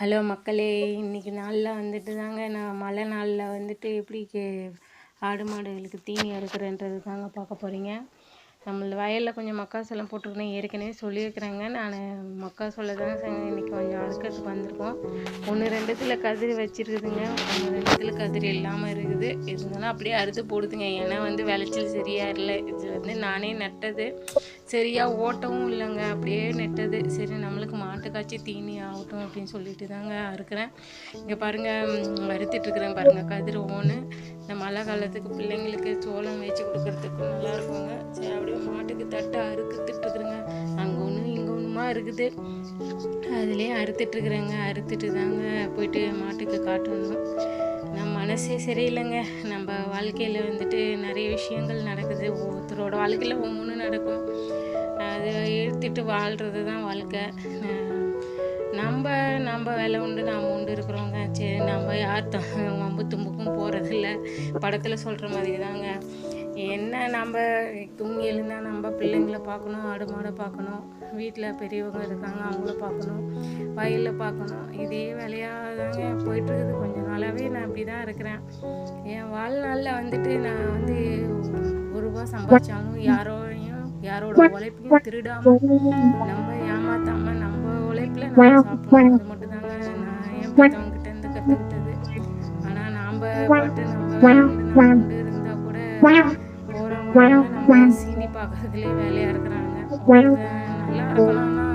Hello மக்களே இன்றைக்கி நாளில் வந்துட்டு தாங்க நான் மழை நாளில் வந்துட்டு எப்படி கே ஆடு மாடுகளுக்கு தீனி அறுக்கிறேன்றது தாங்க பார்க்க போகிறீங்க நம்மள வயலில் கொஞ்சம் மக்காசோளம் போட்டிருக்கணும் ஏற்கனவே சொல்லியிருக்கிறேங்க. நான் மக்காசோளம் தான் இன்றைக்கி கொஞ்சம் அறுக்கிறதுக்கு வந்திருக்கோம். ஒன்று ரெண்டுத்தில் கதிர் வச்சுருக்குதுங்க. ஒன்று ரெண்டுத்தில் கதிர் இல்லாமல் இருக்குது. இருந்தாலும் அப்படியே அறுத்து போடுதுங்க. ஏன்னா வந்து விளைச்சல் சரியாக இல்லை. இது வந்து நானே நட்டது. சரியாக ஓட்டவும் இல்லைங்க. அப்படியே நெட்டது. சரி நம்மளுக்கு மாட்டுக்காய்ச்சி தீனி ஆகட்டும் அப்படின்னு சொல்லிட்டு தாங்க அறுக்கிறேன். இங்கே பாருங்கள் அறுத்துட்ருக்குறேன் பாருங்கள் கதிர் ஓன்னு. இந்த மழை காலத்துக்கு பிள்ளைங்களுக்கு சோளம் வச்சு கொடுக்கறதுக்கு நல்லா இருக்குங்க. சரி அப்படியே மாட்டுக்கு தட்டை அறுத்துட்ருக்குறேங்க அங்கே ஒன்று இங்கே ஒன்றுமா இருக்குது. அதுலேயே அறுத்துட்ருக்குறேங்க அறுத்துட்டு தாங்க போயிட்டு மாட்டுக்கு காட்டணும் நம்ம மனசே சரியில்லைங்க. நம்ம வாழ்க்கையில் வந்துட்டு நிறைய விஷயங்கள் நடக்குது. ஒவ்வொருத்தரோட வாழ்க்கையில் ஒவ்வொன்று நடக்கும். அதை எடுத்துட்டு வாழ்கிறது தான் வாழ்க்கை. நம்ம நம்ம வேலை உண்டு நாம் உண்டு இருக்கிறவங்க. சரி நம்ம யார் த வம்பு தும்புக்கும் போகிறதில்ல படத்தில் சொல்கிற மாதிரி தாங்க என்ன நம்ம தூங்கி எழுந்தால் நம்ம பிள்ளைங்கள பார்க்கணும் ஆடு மாடை பார்க்கணும். வீட்டில் பெரியவங்க இருக்காங்க அவங்கள பார்க்கணும். வயலில் பார்க்கணும். இதே வேலையாக தாங்க போயிட்டுருக்குது. கொஞ்ச நாளாகவே நான் இப்படி தான் இருக்கிறேன். என் வாழ்நாளில் வந்துட்டு நான் வந்து ஒரு ரூபா சம்பாதிச்சாலும் யாரோடையும் யாரோட உழைப்பையும் திருடாமல் நம்ம உழைப்புல நம்ம சாப்பிடணும் தாங்க. நான் ஏன் பெற்றவங்க கிட்ட இருந்து கற்றுக்கிட்டது ஆனால் நாம் பாட்டு நம்ம உண்டு, இருந்தா கூட போகிறவங்க சீனி பார்க்கறதுலேயே வேலையாக இருக்கிறாங்க. ஒருத்தன் நல்லா இருக்கணும்னா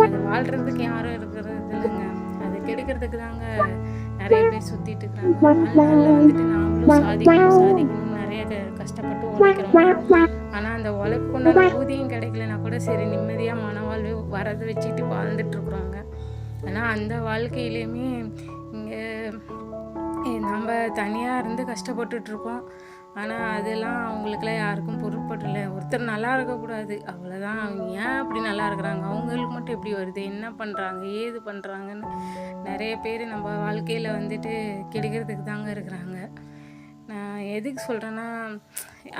அது வாழ்கிறதுக்கு யாரும் இருக்கிறது இல்லைங்க. அது கிடைக்கிறதுக்கு தாங்க நிறைய பேர் சுற்றிட்டு இருக்கிறாங்க அதனால வந்துட்டு நாமளும் சாதிக்கணும் சாதிக்கணும் நிறைய க- கஷ்டப்பட்டு உழைக்கிறோம். ஆனால் அந்த உழைப்புக்குண்டான ஊதியம் கிடைக்கலனா கூட சரி நிம்மதியாக மனவாழ்வு வரதை வச்சுட்டு வாழ்ந்துட்டுருக்குறோங்க ஆனால் அந்த வாழ்க்கையிலையுமே இங்கே நம்ம தனியாக இருந்து கஷ்டப்பட்டுட்டுருக்கோம் ஆனால் அதெல்லாம் அவங்களுக்குலாம் யாருக்கும் பொருட்படலை. ஒருத்தர் நல்லா இருக்கக்கூடாது. அவ்வளோதான் அவங்க ஏன் அப்படி நல்லா இருக்கிறாங்க? அவங்களுக்கு மட்டும் எப்படி வருது? என்ன பண்ணுறாங்க ஏது பண்ணுறாங்கன்னு நிறைய பேர் நம்ம வாழ்க்கையில் வந்துட்டு கெடுக்கிறதுக்கு தாங்க இருக்கிறாங்க. நான் எதுக்கு சொல்கிறேன்னா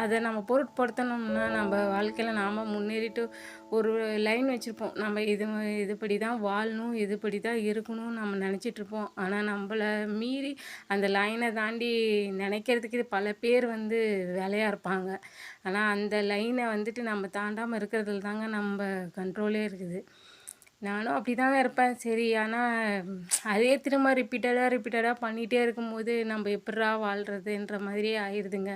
அதை நம்ம பொருட்படுத்தணும்னா நம்ம வாழ்க்கையில் நாம் முன்னேறிட்டு ஒரு லைன் வச்சுருப்போம். நம்ம இது இதுபடி தான் வாழணும் இதுபடி தான் இருக்கணும் நம்ம நினச்சிட்டு இருப்போம். ஆனால் நம்மளை மீறி அந்த லைனை தாண்டி நினைக்கிறதுக்கு பல பேர் வந்து வேலையாக இருப்பாங்க. ஆனால் அந்த லைனை வந்துட்டு நம்ம தாண்டாமல் இருக்கிறதுல தாங்க நம்ம கண்ட்ரோலே இருக்குது. நானும் அப்படி தான் இருப்பேன். சரி ஆனால் அதே திரும்ப ரிப்பீட்டடாக ரிப்பீட்டடாக பண்ணிகிட்டே இருக்கும்போது நம்ம எப்படா வாழ்கிறதுன்ற மாதிரியே ஆயிடுதுங்க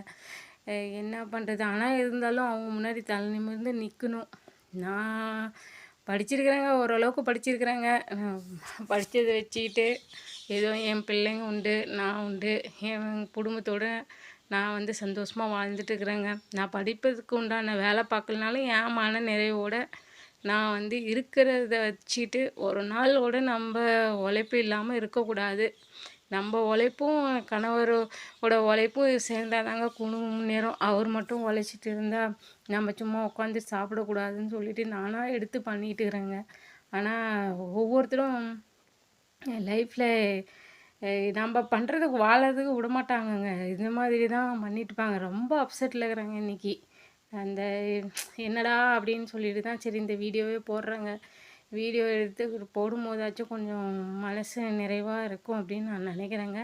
என்ன பண்ணுறது ஆனால் இருந்தாலும் அவங்க முன்னாடி தலை நிமிர்ந்து நிற்கணும் நான் படிச்சிருக்கிறேங்க ஓரளவுக்கு படிச்சிருக்கிறேங்க. படித்ததை வச்சுக்கிட்டு ஏதோ என் பிள்ளைங்க உண்டு நான் உண்டு என் குடும்பத்தோடு நான் வந்து சந்தோஷமாக வாழ்ந்துட்டு இருக்கிறேங்க. நான் படிப்பதுக்கு உண்டான வேலை பார்க்கலனாலும் என் மன நிறைவோட நான் வந்து இருக்கிறத வச்சுட்டு ஒரு நாளோட நம்ம உழைப்பு இல்லாமல் இருக்கக்கூடாது. நம்ம உழைப்பும் கணவரோட உழைப்பும் சேர்ந்தாதாங்க தாங்க குடும்பம் முன்னேறும். அவர் மட்டும் உழைச்சிட்டு இருந்தால் நம்ம சும்மா உட்காந்து சாப்பிடக்கூடாதுன்னு சொல்லிட்டு நானாக எடுத்து பண்ணிகிட்டு இருக்கிறேங்க ஆனால் ஒவ்வொருத்தரும் லைஃப்பில் நம்ம பண்ணுறதுக்கு வாழறதுக்கு விட மாட்டாங்கங்க இந்த மாதிரி தான் பண்ணிட்டுப்பாங்க ரொம்ப அப்செட்டில் இருக்கிறாங்க இன்னைக்கு. அந்த என்னடா அப்படின்னு சொல்லிட்டு தான் சரி இந்த வீடியோவே போடுறேங்க. வீடியோ எடுத்து போடும்போதாச்சும் கொஞ்சம் மனசு நிறைவாக இருக்கும் அப்படின்னு நான் நினைக்கிறேங்க.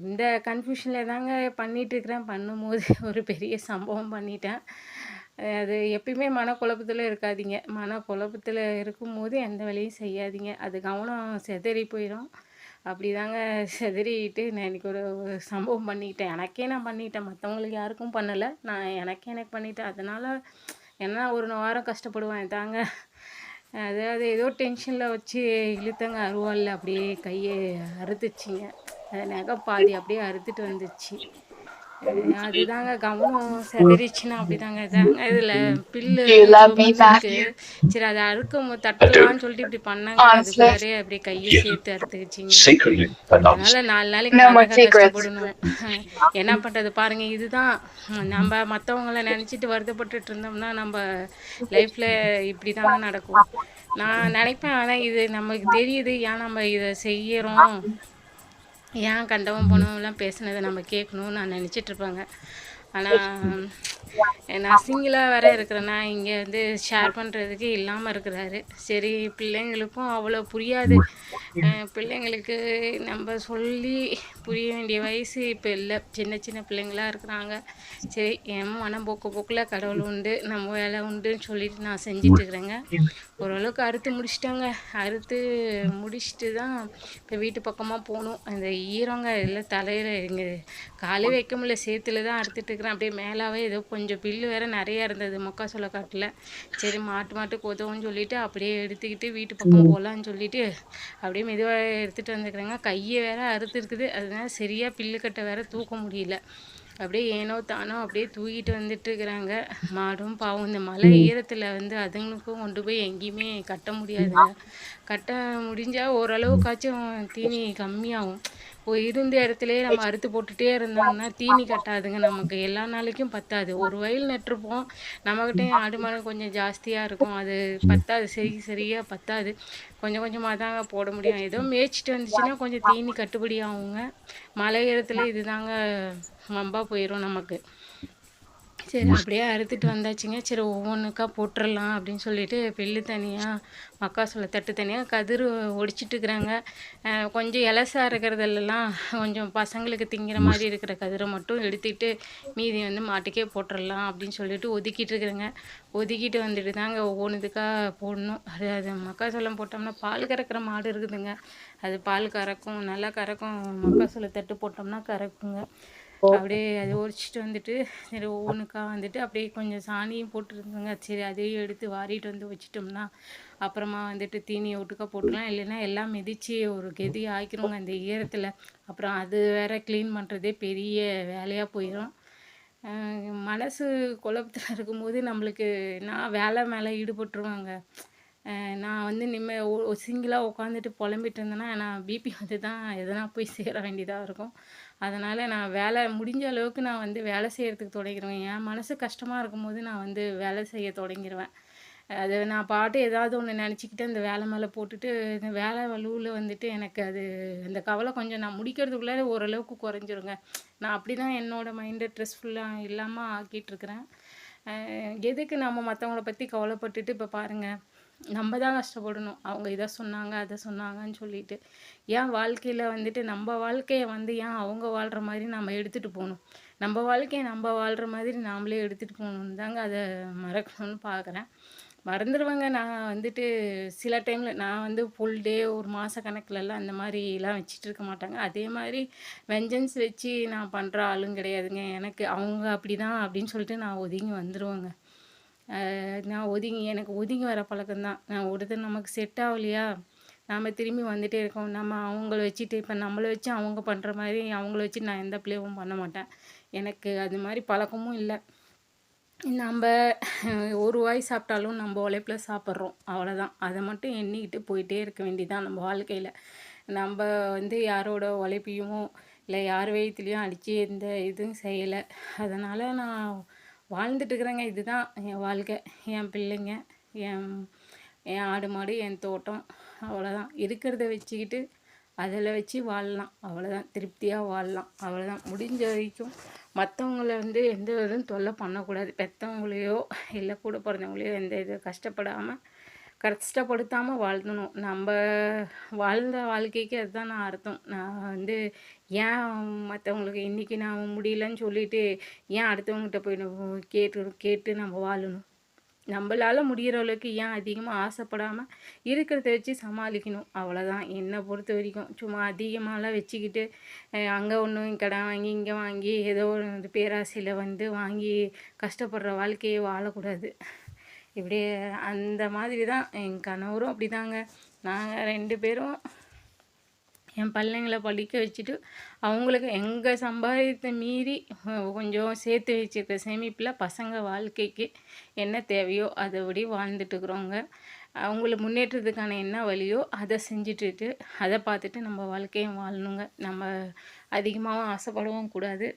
இந்த கன்ஃபியூஷனில் தாங்க பண்ணிட்டு இருக்கிறேன். பண்ணும்போது ஒரு பெரிய சம்பவம் பண்ணிட்டேன். அது எப்பயுமே மனக்குழப்பத்தில் இருக்காதீங்க. மனக்குழப்பத்தில் இருக்கும்போது எந்த வேலையும் செய்யாதீங்க. அது கவனம் சிதறி போயிடும் அப்படி தாங்க சிதறிட்டு நான் இன்றைக்கி ஒரு ஒரு சம்பவம் பண்ணிக்கிட்டேன். எனக்கே நான் பண்ணிக்கிட்டேன் மற்றவங்களுக்கு யாருக்கும் பண்ணலை. நான் எனக்கே எனக்கு பண்ணிட்டேன். அதனால் என்ன ஒரு வாரம் கஷ்டப்படுவேன். தாங்க அதாவது ஏதோ டென்ஷனில் வச்சு இழுத்தங்க அருவாளில். அப்படியே கையை அறுத்துச்சிங்க. அது நகை பாதி அப்படியே அறுத்துட்டு வந்துச்சு. அதுதாங்க கவனம் செதறிச்சுன்னா அப்படிதாங்க இதாங்க இதுல பில்லு. சரி அதை அறுக்கும் தட்டலாம்னு சொல்லிட்டு இப்படி பண்ணாங்க. அதுக்குள்ளாரே அப்படியே கையை சேர்த்து அறுத்துக்கிச்சிங்க. அதனால நாலு நாளைக்கு கஷ்டப்படணும். என்ன பண்றது பாருங்க இதுதான். நம்ம மற்றவங்கள நினச்சிட்டு வருத்தப்பட்டுட்டு இருந்தோம்னா நம்ம லைஃப்ல இப்படி தாங்க நடக்கும். நான் நினைப்பேன் ஆனால் இது நமக்கு தெரியுது. ஏன் நம்ம இதை செய்யறோம்? ஏன் கண்டவன் போனவங்களாம் பேசுனதை நம்ம கேட்கணும்னு நான் நினச்சிட்ருப்பாங்க ஆனால் நான் சிங்கிளாக வேற இருக்கிறேன்னா இங்கே வந்து ஷேர் பண்ணுறதுக்கு இல்லாமல் இருக்கிறாரு. சரி பிள்ளைங்களுக்கும் அவ்வளோ புரியாது. பிள்ளைங்களுக்கு நம்ம சொல்லி புரிய வேண்டிய வயசு இப்போ இல்லை. சின்ன சின்ன பிள்ளைங்களா இருக்கிறாங்க. சரி என் மனம் போக்கு போக்கில் கடவுள் உண்டு நம்ம வேலை உண்டுன்னு சொல்லிட்டு நான் செஞ்சுட்டு இருக்கிறேங்க ஓரளவுக்கு அறுத்து முடிச்சிட்டாங்க. அறுத்து முடிச்சுட்டு தான் இப்போ வீட்டு பக்கமாக போகணும். அந்த ஈரங்க எல்லாம் தலையில் இங்கே காலே வைக்க முடியல சேத்துல தான் அறுத்துட்டு இருக்கிறேன் அப்படியே மேலாவே ஏதோ கொஞ்சம் பில்லு வேற நிறைய இருந்தது. மொக்காசோள காட்டில். சரி மாட்டு மாட்டுக்கு உதவுன்னு சொல்லிட்டு அப்படியே எடுத்துக்கிட்டு வீட்டு பக்கம் போகலான்னு சொல்லிட்டு அப்படியே மெதுவாக எடுத்துகிட்டு வந்துக்கிறேங்க கையை வேற அறுத்து இருக்குது அதனால சரியாக பில்லு கட்டை வேற தூக்க முடியல. அப்படியே ஏனோ தானோ அப்படியே தூக்கிட்டு வந்துட்டு இருக்கிறாங்க. மாடும் பாவம். இந்த மழை ஈரத்தில் வந்து அதுங்களுக்கும் கொண்டு போய் எங்கேயுமே கட்ட முடியாதுங்க. கட்ட முடிஞ்சால் ஓரளவுக்காச்சும் தீனி கம்மியாகும். இருந்த இடத்துலயே நம்ம அறுத்து போட்டுட்டே இருந்தோம்னா தீனி கட்டாதுங்க நமக்கு. எல்லா நாளைக்கும் பத்தாது. ஒரு வயல் நட்டிருப்போம். நம்மக்கிட்டேயும் ஆடு மாடு கொஞ்சம் ஜாஸ்தியாக இருக்கும். அது பத்தாது. சரி சரியாக பத்தாது. கொஞ்சம் கொஞ்சமாக தாங்க போட முடியும். ஏதோ மேய்ச்சிட்டு வந்துச்சுன்னா கொஞ்சம் தீனி கட்டுப்படி ஆகுங்க. மழை இடத்துல இதுதாங்க வம்பா போயிடும் நமக்கு. சரி அப்படியே அறுத்துட்டு வந்தாச்சுங்க. சரி ஒவ்வொன்றுக்கா போட்டுறலாம் அப்படின்னு சொல்லிட்டு பில்லு தனியாக மக்காசோள தட்டு தனியாக கதிர் ஒடிச்சிட்டு இருக்கிறாங்க கொஞ்சம் இலசா இருக்கிறதெல்லாம் கொஞ்சம் பசங்களுக்கு திங்கிற மாதிரி இருக்கிற கதிரை மட்டும் எடுத்துக்கிட்டு மீதி வந்து மாட்டுக்கே போட்டுறலாம் அப்படின்னு சொல்லிட்டு ஒதுக்கிட்டு இருக்கிறேங்க ஒதுக்கிட்டு வந்துட்டு தாங்க ஒவ்வொன்றுத்துக்காக போடணும். அது அது மக்காசோளம் போட்டோம்னா பால் கறக்கிற மாடு இருக்குதுங்க. அது பால் கறக்கும் நல்லா கறக்கும். மக்காசோள தட்டு போட்டோம்னா கறக்குங்க. அப்படியே அதை உரிச்சிட்டு வந்துட்டு சரி ஒவ்வொன்றுக்கா வந்துட்டு அப்படியே கொஞ்சம் சாணியும் போட்டுருந்தோங்க. சரி அதையும் எடுத்து வாரிட்டு வந்து வச்சிட்டோம்னா அப்புறமா வந்துட்டு தீனியை ஒட்டுக்கா போட்டுக்கலாம். இல்லைன்னா எல்லாம் மிதித்து ஒரு கெதி ஆக்கிருவாங்க அந்த ஈரத்தில். அப்புறம் அது வேற க்ளீன் பண்ணுறதே பெரிய வேலையாக போயிடும் மனசு குழப்பத்தில் இருக்கும்போது நம்மளுக்கு நான் வேலை மேலே ஈடுபட்டுருவாங்க. நான் வந்து நிம்ம சிங்கிளாக உட்காந்துட்டு புலம்பிட்டு இருந்தேன்னா நான் பிபி வந்து தான் எதனா போய் சேர வேண்டியதாக இருக்கும். அதனால் நான் வேலை முடிஞ்ச அளவுக்கு நான் வந்து வேலை செய்கிறதுக்கு தொடங்கிடுவேன் என் மனசு கஷ்டமாக இருக்கும்போது நான் வந்து வேலை செய்ய தொடங்கிடுவேன் அது நான் பாட்டு ஏதாவது ஒன்று நினச்சிக்கிட்டு அந்த வேலை மேலே போட்டுட்டு இந்த வேலை வலுவில் வந்துட்டு எனக்கு அது அந்த கவலை கொஞ்சம் நான் முடிக்கிறதுக்குள்ளே ஓரளவுக்கு குறைஞ்சிருங்க. நான் அப்படி தான் என்னோடய மைண்டை ஸ்ட்ரெஸ்ஃபுல்லாக இல்லாமல் ஆக்கிட்டு இருக்கிறேன். எதுக்கு நம்ம மற்றவங்கள பற்றி கவலைப்பட்டுட்டு இப்போ பாருங்கள் நம்ம தான் கஷ்டப்படணும். அவங்க இதை சொன்னாங்க அதை சொன்னாங்கன்னு சொல்லிட்டு. ஏன் வாழ்க்கையில் வந்துட்டு நம்ம வாழ்க்கையை வந்து ஏன் அவங்க வாழ்கிற மாதிரி நம்ம எடுத்துகிட்டு போகணும்? நம்ம வாழ்க்கையை நம்ம வாழ்கிற மாதிரி நாமளே எடுத்துகிட்டு போகணுன்னு தாங்க அதை மறக்கணும்னு பார்க்குறேன். மறந்துடுவேங்க நான் வந்துட்டு சில டைமில் நான் வந்து ஃபுல் டே ஒரு மாத கணக்கிலலாம் அந்த மாதிரிலாம் வச்சுட்டு இருக்க மாட்டாங்க. அதே மாதிரி வெஞ்சன்ஸ் வச்சு நான் பண்ணுற ஆளும் கிடையாதுங்க. எனக்கு அவங்க அப்படி தான் அப்படின்னு சொல்லிட்டு நான் ஒதுங்கி வந்துடுவேங்க நான் ஒதுங்கி எனக்கு ஒதுங்கி வர பழக்கம்தான். நான் ஒருத்தர் நமக்கு செட் ஆகலையா? நாம் திரும்பி வந்துட்டே இருக்கோம். நம்ம அவங்கள வச்சுட்டு இப்போ நம்மளை வச்சு அவங்க பண்ணுற மாதிரி அவங்கள வச்சு நான் எந்த பிளேவும் பண்ண மாட்டேன். எனக்கு அது மாதிரி பழக்கமும் இல்லை. நம்ம ஒரு வாய் சாப்பிட்டாலும் நம்ம உழைப்பில் சாப்பிட்றோம். அவ்வளோதான் அதை மட்டும் எண்ணிக்கிட்டு போயிட்டே இருக்க வேண்டியதுதான் நம்ம வாழ்க்கையில். நம்ம வந்து யாரோட உழைப்பையும் இல்லை யார் வயிற்றுலையும் அடித்து எந்த இதுவும் செய்யலை. அதனால் நான் வாழ்ந்துட்டு இருக்கிறேங்க இதுதான் என் வாழ்க்கை. என் பிள்ளைங்க என் என் ஆடு மாடு என் தோட்டம். அவ்வளோதான் இருக்கிறத வச்சுக்கிட்டு அதில் வச்சு வாழலாம். அவ்வளோதான் திருப்தியாக வாழலாம். அவ்வளோதான் முடிஞ்ச வரைக்கும் மற்றவங்கள வந்து எந்த இதுவும் தொல்லை பண்ணக்கூடாது. பெற்றவங்களையோ இல்லை கூட பிறந்தவங்களையோ எந்த இது கஷ்டப்படாமல் கஷ்டப்படுத்தாமல் வாழ்த்தணும். நம்ம வாழ்ந்த வாழ்க்கைக்கு அதுதான் நான் அர்த்தம். நான் வந்து ஏன் மற்றவங்களுக்கு இன்றைக்கி நான் முடியலன்னு சொல்லிட்டு ஏன் அடுத்தவங்ககிட்ட போய் கேட்டு கேட்டு நம்ம வாழணும்? நம்மளால் முடிகிற அளவுக்கு ஏன் அதிகமாக ஆசைப்படாமல் இருக்கிறத வச்சு சமாளிக்கணும்? அவ்வளோதான் என்னை பொறுத்த வரைக்கும் சும்மா அதிகமாகலாம் வச்சுக்கிட்டு அங்கே ஒன்று கடன் வாங்கி இங்கே வாங்கி ஏதோ ஒரு பேராசையில் வந்து வாங்கி கஷ்டப்படுற வாழ்க்கையை வாழக்கூடாது. இப்படி அந்த மாதிரி தான் என் கணவரும் அப்படி தாங்க நாங்கள் ரெண்டு பேரும் என் பிள்ளைங்களை படிக்க வச்சுட்டு அவங்களுக்கு எங்கள் சம்பாதித்த மீறி கொஞ்சம் சேர்த்து வச்சிருக்க சேமிப்பில் பசங்க வாழ்க்கைக்கு என்ன தேவையோ அதைபடி வாழ்ந்துட்டுருக்குறோங்க. அவங்கள முன்னேற்றத்துக்கான என்ன வழியோ அதை செஞ்சுட்டு அதை பார்த்துட்டு நம்ம வாழ்க்கையும் வாழணுங்க. நம்ம அதிகமாகவும் ஆசைப்படவும் கூடாது.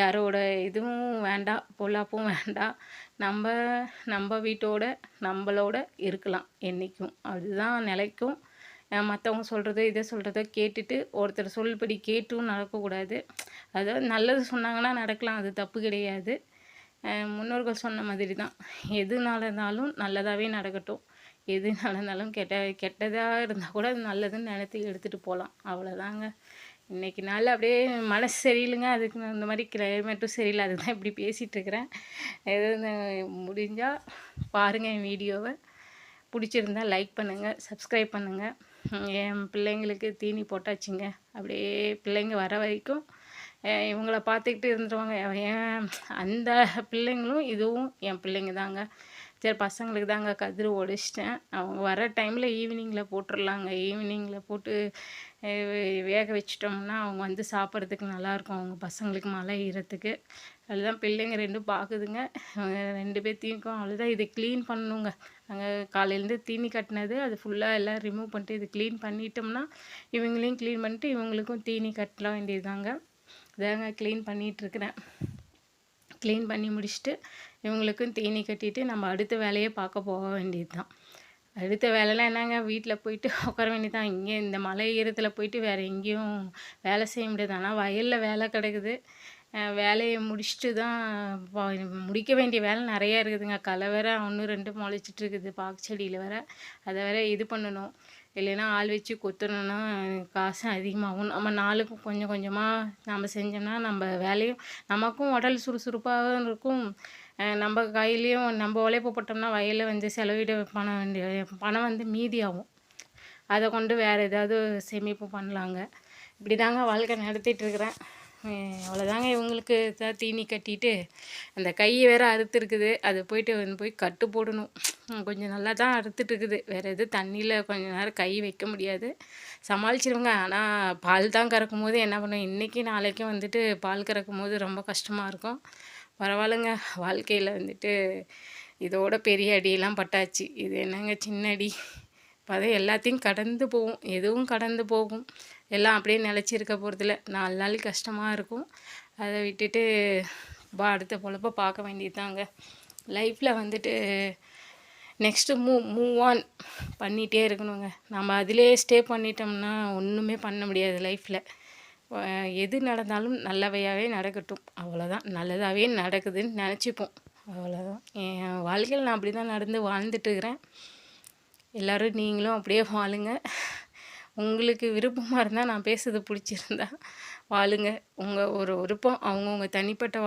யாரோட இதுவும் வேண்டாம் பொல்லாப்பும் வேண்டாம். நம்ம நம்ம வீட்டோட நம்மளோட இருக்கலாம் என்றைக்கும் அதுதான் நிலைக்கும். மற்றவங்க சொல்கிறதோ இதை சொல்கிறதோ கேட்டுட்டு ஒருத்தர் சொல்படி கேட்டும் நடக்கக்கூடாது. அதாவது நல்லது சொன்னாங்கன்னா நடக்கலாம் அது தப்பு கிடையாது. முன்னோர்கள் சொன்ன மாதிரி தான் எது நடந்தாலும் நல்லதாகவே நடக்கட்டும். எது நடந்தாலும் கெட்ட கெட்டதாக இருந்தால் கூட அது நல்லதுன்னு நினைத்து எடுத்துகிட்டு போகலாம். அவ்வளோதாங்க இன்னைக்கு நாள் அப்படியே மனசு சரியில்லைங்க. அதுக்கு நான் இந்த மாதிரி கிளைமேட்டும் சரியில்லை. அதுதான் இப்படி பேசிகிட்டு இருக்கிறேன் எது முடிஞ்சால் பாருங்கள் என் வீடியோவை. பிடிச்சிருந்தா லைக் பண்ணுங்கள் சப்ஸ்கிரைப் பண்ணுங்கள் என் பிள்ளைங்களுக்கு தீனி போட்டாச்சுங்க. அப்படியே பிள்ளைங்க வர வரைக்கும் இவங்கள பார்த்துக்கிட்டு இருந்துருவாங்க. என் அந்த பிள்ளைங்களும் இதுவும் என் பிள்ளைங்க தாங்க. சரி பசங்களுக்கு தாங்க கதிர் ஒடிச்சிட்டேன். அவங்க வர டைமில் ஈவினிங்கில் போட்டுடலாங்க ஈவினிங்கில் போட்டு வேக வச்சிட்டோம்னா அவங்க வந்து சாப்பிட்றதுக்கு நல்லாயிருக்கும். அவங்க பசங்களுக்கு மழை ஈரத்துக்கு அதுதான் பிள்ளைங்க ரெண்டும் பார்க்குதுங்க. அவங்க ரெண்டு பேர்த்தையும் அவ்வளோதான் இதை க்ளீன் பண்ணணுங்க. அங்கே காலையிலேருந்து தீனி கட்டினது அது ஃபுல்லாக எல்லாம் ரிமூவ் பண்ணிட்டு இது க்ளீன் பண்ணிட்டோம்னா இவங்களையும் க்ளீன் பண்ணிட்டு இவங்களுக்கும் தீனி கட்டல வேண்டியதுதாங்க. இதாங்க க்ளீன் பண்ணிகிட்ருக்குறேன் க்ளீன் பண்ணி முடிச்சுட்டு இவங்களுக்கும் தீனி கட்டிட்டு நம்ம அடுத்த வேலையை பார்க்க போக வேண்டியது தான் அடுத்த வேலைலாம் என்னங்க? வீட்டில் போயிட்டு உட்கார வேண்டியது தான் இங்கே இந்த மலை ஈரத்தில் போயிட்டு வேறு எங்கேயும் வேலை செய்ய முடியாது. ஆனால் வயலில் வேலை கிடக்குது. வேலையை முடிச்சுட்டு தான் முடிக்க வேண்டிய வேலை நிறையா இருக்குதுங்க. களை வேற ஒன்று ரெண்டு முளைச்சிட்டு இருக்குது. பாக்கு செடியில் வேற. அதை வேற இது பண்ணணும். இல்லைன்னா ஆள் வச்சு கொத்தணும்னா காசு அதிகமாகும். நம்ம நாளுக்கும் கொஞ்சம் கொஞ்சமாக நம்ம செஞ்சோம்னா நம்ம வேலையும் நமக்கும் உடல் சுறுசுறுப்பாகவும் இருக்கும். நம்ம கையிலையும் நம்ம உழைப்பு போட்டோம்னா வயலில் வந்து செலவிட பணம் வேண்டிய பணம் வந்து மீதியாகும். அதை கொண்டு வேறு ஏதாவது சேமிப்பு பண்ணலாங்க. இப்படி தாங்க வாழ்க்கை நடத்திட்டு இருக்கிறேன் அவ்வளோதாங்க இவங்களுக்கு தான் தீனி கட்டிட்டு அந்த கையை வேற அறுத்துருக்குது. அது போயிட்டு வந்து போய் கட்டு போடணும். கொஞ்சம் நல்லா தான் அறுத்துட்டு இருக்குது வேறு எதுவும் தண்ணியில் கொஞ்சம் நேரம் கை வைக்க முடியாது. சமாளிச்சிருவங்க ஆனால் பால் தான் கறக்கும் போது என்ன பண்ணுவோம் இன்றைக்கி நாளைக்கும் வந்துட்டு பால் கறக்கும் போது ரொம்ப கஷ்டமாக இருக்கும். பரவாயில்லைங்க. வாழ்க்கையில் வந்துட்டு இதோட பெரிய அடியெல்லாம் பட்டாச்சு. இது என்னங்க சின்ன அடி அதை எல்லாத்தையும் கடந்து போகும். எதுவும் கடந்து போகும். எல்லாம் அப்படியே நிலச்சிருக்க போகிறதில்ல நாலு நாள் கஷ்டமாக இருக்கும். அதை விட்டுட்டு பா அடுத்த பொழப்ப பார்க்க வேண்டியதுதாங்க. லைஃப்பில் வந்துட்டு நெக்ஸ்ட்டு மூவ் மூவ் ஆன் பண்ணிகிட்டே இருக்கணுங்க. நம்ம அதிலே ஸ்டே பண்ணிட்டோம்னா ஒன்றுமே பண்ண முடியாது லைஃப்பில் எது நடந்தாலும் நல்லவையாகவே நடக்கட்டும். அவ்வளோதான் நல்லதாகவே நடக்குதுன்னு நினச்சிப்போம். அவ்வளோதான் என் வாழ்க்கையில் நான் அப்படி தான் நடந்து வாழ்ந்துட்டு இருக்கிறேன். எல்லோரும் நீங்களும் அப்படியே வாழுங்க. உங்களுக்கு விருப்பமாக இருந்தால் நான் பேசுறது பிடிச்சிருந்தா வாழுங்க. உங்கள் ஒரு விருப்பம் அவங்கவுங்க தனிப்பட்ட வாழ்